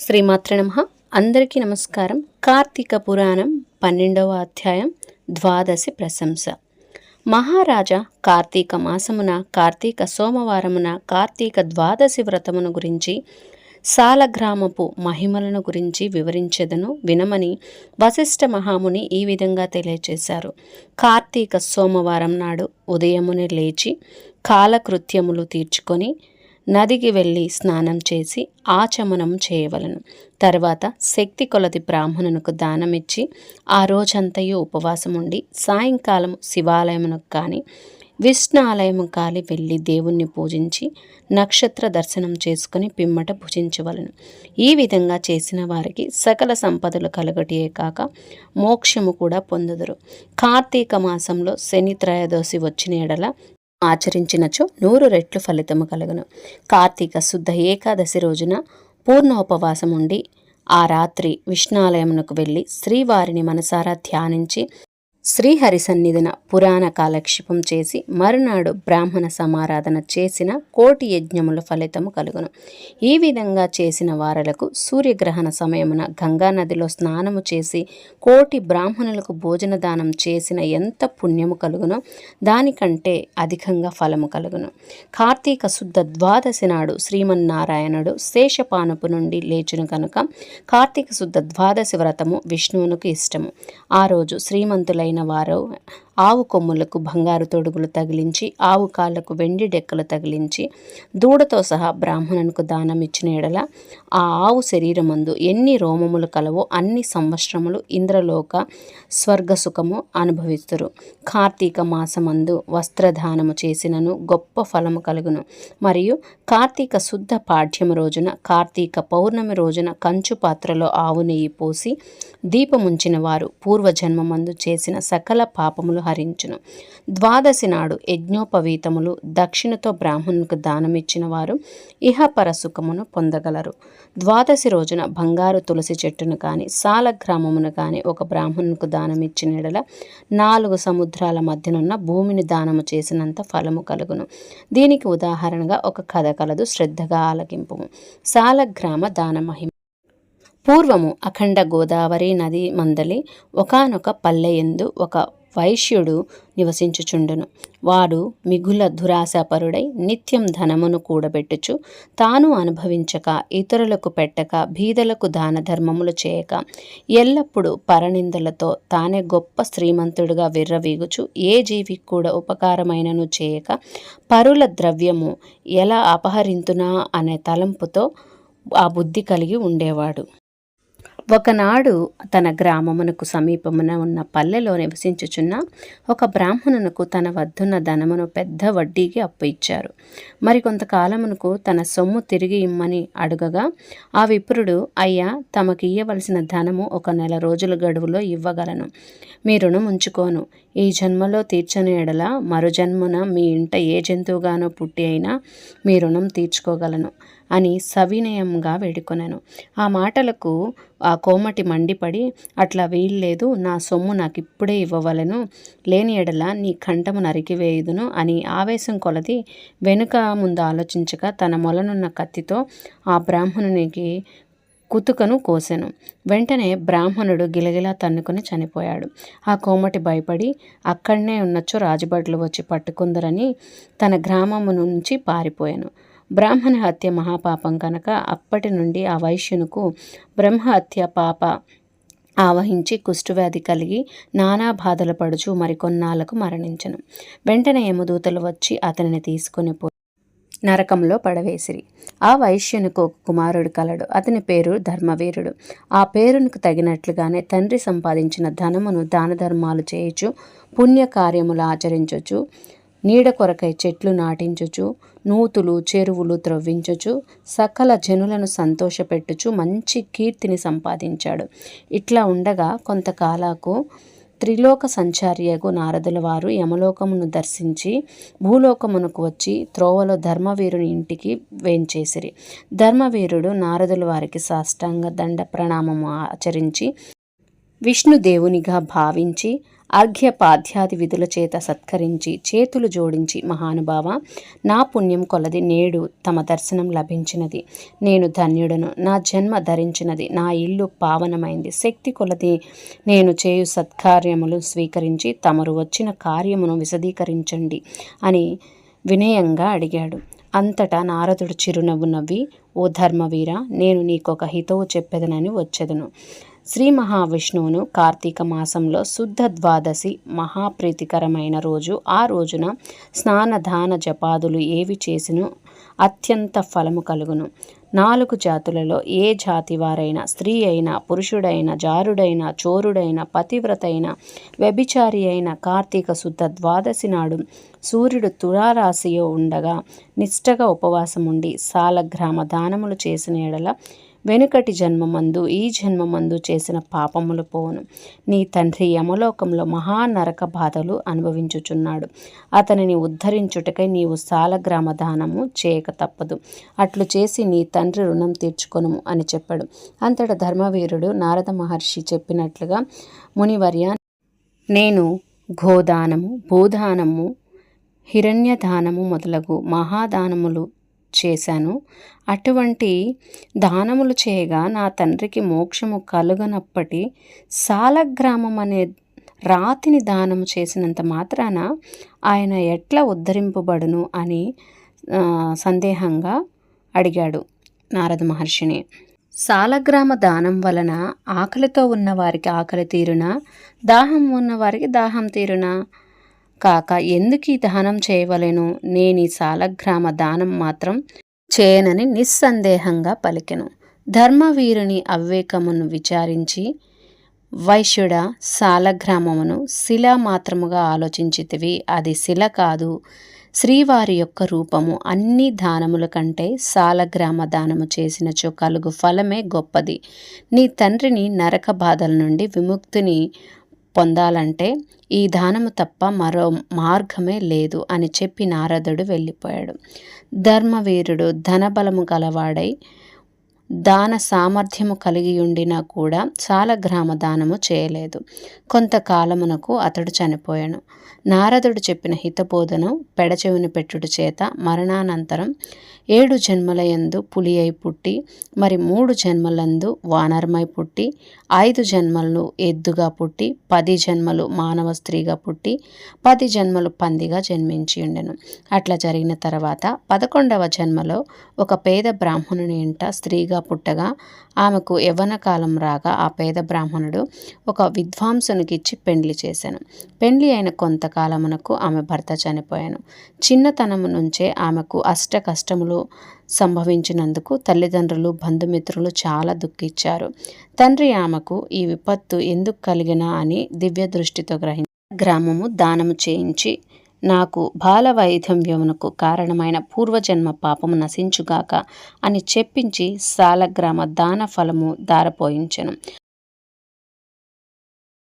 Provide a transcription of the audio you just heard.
శ్రీమాత్ర నమ. అందరికీ నమస్కారం. కార్తీక పురాణం పన్నెండవ అధ్యాయం ద్వాదశి ప్రశంస. మహారాజా కార్తీక మాసమున కార్తీక సోమవారమున కార్తీక ద్వాదశి వ్రతమును గురించి సాలగ్రామపు మహిమలను గురించి వివరించెదను వినమని వశిష్ఠ మహాముని ఈ విధంగా తెలియచేశారు. కార్తీక సోమవారం నాడు ఉదయమునే లేచి కాలకృత్యములు తీర్చుకొని నదికి వెళ్ళి స్నానం చేసి ఆచమనం చేయవలను. తర్వాత శక్తి కొలది బ్రాహ్మణునకు దానమిచ్చి ఆ రోజంతయు ఉపవాసం ఉండి సాయంకాలం శివాలయమునకు కానీ విష్ణు ఆలయము కాలి వెళ్ళి దేవుణ్ణి పూజించి నక్షత్ర దర్శనం చేసుకుని పిమ్మట భుజించవలను. ఈ విధంగా చేసిన వారికి సకల సంపదలు కలగటియే కాక మోక్షము కూడా పొందుదురు. కార్తీక మాసంలో శని త్రయోదశి వచ్చిన ఎడల ఆచరించినచో నూరు రెట్లు ఫలితము కలుగును. కార్తీక శుద్ధ ఏకాదశి రోజున పూర్ణోపవాసం ఉండి ఆ రాత్రి విష్ణాలయమునకు వెళ్ళి శ్రీవారిని మనసారా ధ్యానించి శ్రీహరి సన్నిధిన పురాణ కాలక్షేపం చేసి మరునాడు బ్రాహ్మణ సమారాధన చేసిన కోటి యజ్ఞముల ఫలితము కలుగును. ఈ విధంగా చేసిన వారలకు సూర్యగ్రహణ సమయమున గంగా నదిలో స్నానము చేసి కోటి బ్రాహ్మణులకు భోజన దానం చేసిన ఎంత పుణ్యము కలుగునో దానికంటే అధికంగా ఫలము కలుగును. కార్తీక శుద్ధ ద్వాదశి నాడు శ్రీమన్నారాయణుడు శేషపానపు నుండి లేచును కనుక కార్తీక శుద్ధ ద్వాదశి వ్రతము విష్ణువునకు ఇష్టము. ఆ రోజు శ్రీమంతులైన వారు ఆవు కొమ్ములకు బంగారు తొడుగులు తగిలించి ఆవు కాళ్ళకు వెండి డెక్కలు తగిలించి దూడతో సహా బ్రాహ్మణునికి దానం ఇచ్చిన ఎడల ఆ ఆవు శరీరమందు ఎన్ని రోమములు కలవో అన్ని సంవత్సరములు ఇంద్రలోక స్వర్గ సుఖము అనుభవిస్తురు కార్తీక మాసమందు వస్త్రదానము చేసినను గొప్ప ఫలము కలుగును. మరియు కార్తీక శుద్ధ పాఠ్యము రోజున కార్తీక పౌర్ణమి రోజున కంచు పాత్రలో ఆవు నెయ్యి పోసి దీపముంచిన వారు పూర్వజన్మమందు చేసిన సకల పాపములు హరించును ద్వాదశి నాడు యజ్ఞోపవీతములు దక్షిణతో బ్రాహ్మణునికి దానమిచ్చిన వారు ఇహపర సుఖమును పొందగలరు. ద్వాదశి రోజున బంగారు తులసి చెట్టును కానీ సాలగ్రామమును కానీ ఒక బ్రాహ్మణునికి దానమిచ్చిన ఎడల నాలుగు సముద్రాల మధ్యనున్న భూమిని దానము చేసినంత ఫలము కలుగును. దీనికి ఉదాహరణగా ఒక కథ కలదు శ్రద్ధగా ఆలకింపు సాలగ్రామ దాన మహిమ. పూర్వము అఖండ గోదావరి నది మందలి ఒకనొక పల్లెయందు ఒక వైశ్యుడు నివసించుచుండును. వాడు మిగుల దురాశాపరుడై నిత్యం ధనమును కూడబెట్టుచు తాను అనుభవించక ఇతరులకు పెట్టక బీదలకు దాన ధర్మములు చేయక ఎల్లప్పుడూ పరనిందలతో తానే గొప్ప శ్రీమంతుడుగా విర్రవీగుచు ఏ జీవికి కూడా ఉపకారమైనను చేయక పరుల ద్రవ్యము ఎలా అపహరింతునా అనే తలంపుతో ఆ బుద్ధి కలిగి ఉండేవాడు. ఒకనాడు తన గ్రామమునకు సమీపమున ఉన్న పల్లెలో నివసించుచున్న ఒక బ్రాహ్మణునకు తన వద్దున్న ధనమును పెద్ద వడ్డీకి అప్పు ఇచ్చారు. మరికొంతకాలమునకు తన సొమ్ము తిరిగి ఇమ్మని అడుగగా ఆ విప్రుడు అయ్యా తమకి ఇయ్యవలసిన ధనము ఒక నెల రోజుల గడువులో ఇవ్వగలను. మీ రుణం ఉంచుకోను. ఈ జన్మలో తీర్చని ఎడల మరు జన్మన మీ ఇంట ఏ జంతువుగానో పుట్టి అయినా మీ రుణం తీర్చుకోగలను. అని సవినయంగా వేడుకొనెను. ఆ మాటలకు ఆ కోమటి మండిపడి అట్లా వీల్లేదు నా సొమ్ము నాకు ఇప్పుడే ఇవ్వవలను లేని ఎడల నీ కంఠము నరికివేయుదును అని ఆవేశం కొలది వెనుక ముందు ఆలోచించక తన మొలనున్న కత్తితో ఆ బ్రాహ్మణునికి కుతుకను కోసెను. వెంటనే బ్రాహ్మణుడు గిలగిలా తన్నుకుని చనిపోయాడు. ఆ కోమటి భయపడి అక్కడనే ఉన్నచో రాజభటులు వచ్చి పట్టుకుందరని తన గ్రామము నుంచి పారిపోయాను. బ్రాహ్మణ హత్య మహాపాపం కనుక అప్పటి నుండి ఆ వైశ్యునుకు బ్రహ్మహత్య పాప ఆవహించి కుష్ఠవ్యాధి కలిగి నానా బాధలు పడుచు మరికొన్నాళ్ళకు మరణించను. వెంటనే యమదూతలు వచ్చి అతనిని తీసుకుని పో నరకంలో పడవేసిరి. ఆ వైశ్యునికి ఒక కుమారుడు కలడు. అతని పేరు ధర్మవీరుడు. ఆ పేరునికి తగినట్లుగానే తండ్రి సంపాదించిన ధనమును దాన ధర్మాలు చేయుచు పుణ్యకార్యములు ఆచరించొచ్చు. నీడ కొరకై చెట్లు నాటించుచు నూతులు చెరువులు త్రవ్వించుచు సకల జనులను సంతోషపెట్టుచు మంచి కీర్తిని సంపాదించాడు. ఇట్లా ఉండగా కొంతకాలకు త్రిలోక సంచార్యగు నారదుల వారు యమలోకమును దర్శించి భూలోకమునకు వచ్చి త్రోవలో ధర్మవీరుని ఇంటికి వేంచేసిరి. ధర్మవీరుడు నారదుల వారికి సాష్టాంగ దండ ప్రణామము ఆచరించి విష్ణుదేవునిగా భావించి అర్ఘ్యపాధ్యాది విధుల చేత సత్కరించి చేతులు జోడించి మహానుభావ నా పుణ్యం కొలది నేడు తమ దర్శనం లభించినది. నేను ధన్యుడను నా జన్మ ధరించినది నా ఇల్లు పావనమైంది. శక్తి కొలది నేను చేయు సత్కార్యములు స్వీకరించి తమరు వచ్చిన కార్యమును విశదీకరించండి అని వినయంగా అడిగాడు. అంతటా నారదుడు చిరునవ్వు నవ్వి ఓ ధర్మవీర నేను నీకొక హితవు చెప్పెదనని వచ్చెదను. శ్రీ మహావిష్ణువును కార్తీక మాసంలో శుద్ధ ద్వాదశి మహాప్రీతికరమైన రోజు. ఆ రోజున స్నానదాన జపాదులు ఏవి చేసినో అత్యంత ఫలము కలుగును. నాలుగు జాతులలో ఏ జాతి వారైనా స్త్రీ అయినా పురుషుడైన జారుడైన చోరుడైన పతివ్రతైన వ్యభిచారి అయిన కార్తీక శుద్ధ ద్వాదశి నాడు సూర్యుడు తులారాశియో ఉండగా నిష్టగా ఉపవాసం ఉండి సాలగ్రామ దానములు చేసిన ఎడల వెనుకటి జన్మమందు ఈ జన్మమందు చేసిన పాపములు పోవును. నీ తండ్రి యమలోకంలో మహానరక బాధలు అనుభవించుచున్నాడు. అతనిని ఉద్ధరించుటకై నీవు సాలగ్రామ దానము చేయక తప్పదు. అట్లు చేసి నీ తండ్రి రుణం తీర్చుకొనుము అని చెప్పాడు. అంతట ధర్మవీరుడు నారద మహర్షి చెప్పినట్లుగా మునివర్య నేను గోదానము భూదానము హిరణ్యదానము మొదలగు మహాదానములు చేశాను. అటువంటి దానములు చేయగా నా తండ్రికి మోక్షము కలుగనప్పటి సాలగ్రామం అనే రాతిని దానము చేసినంత మాత్రాన ఆయన ఎట్లా ఉద్ధరింపబడును అని సందేహంగా అడిగాడు నారద మహర్షిని. సాలగ్రామ దానం వలన ఆకలితో ఉన్నవారికి ఆకలి తీరునా? దాహం ఉన్నవారికి దాహం తీరునా? కాక ఎందుకు ఈ దానం చేయవలెను? నేను ఈ సాలగ్రామ దానం మాత్రం చేయనని నిస్సందేహంగా పలికెను. ధర్మవీరుని అవివేకమును విచారించి వైశ్యుడ సాలగ్రామమును శిల మాత్రముగా ఆలోచించితివి. అది శిల కాదు శ్రీవారి యొక్క రూపము. అన్ని దానముల కంటే సాలగ్రామ దానము చేసినచో కలుగు ఫలమే గొప్పది. నీ తండ్రిని నరక బాధల నుండి విముక్తిని పొందాలంటే ఈ దానము తప్ప మరో మార్గమే లేదు అని చెప్పి నారదుడు వెళ్ళిపోయాడు. ధర్మవీరుడు ధనబలము గలవాడై దాన సామర్థ్యము కలిగి ఉండినా కూడా చాలా గ్రామ దానము చేయలేదు. కొంతకాలమునకు అతడు చనిపోయాను. నారదుడు చెప్పిన హితబోధను పెడచెవిని పెట్టుడు చేత మరణానంతరం ఏడు జన్మలయందు పులి అయి పుట్టి మరి మూడు జన్మలందు వానరమై పుట్టి ఐదు జన్మలు ఎద్దుగా పుట్టి పది జన్మలు మానవ స్త్రీగా పుట్టి పది జన్మలు పందిగా జన్మించి ఉండెను. అట్లా జరిగిన తర్వాత పదకొండవ జన్మలో ఒక పేద బ్రాహ్మణుని ఇంట స్త్రీగా పుట్టగా ఆమెకు యవ్వన కాలం రాగా ఆ పేద బ్రాహ్మణుడు ఒక విద్వాంసునికిచ్చి పెండ్లి చేశాను. పెండ్లి అయిన కొంతకాలమునకు ఆమె భర్త చనిపోయాను. చిన్నతనము నుంచే ఆమెకు అష్ట కష్టములు సంభవించినందుకు తల్లిదండ్రులు బంధుమిత్రులు చాలా దుఃఖించారు. తండ్రి ఆమెకు ఈ విపత్తు ఎందుకు కలిగినా అని దివ్య దృష్టితో గ్రహించి గ్రామము దానము చేయించి నాకు బాలవైధవ్యమునకు కారణమైన పూర్వజన్మ పాపము నశించుగాక అని చెప్పించి సాలగ్రామ దాన ఫలము దారపోయించెను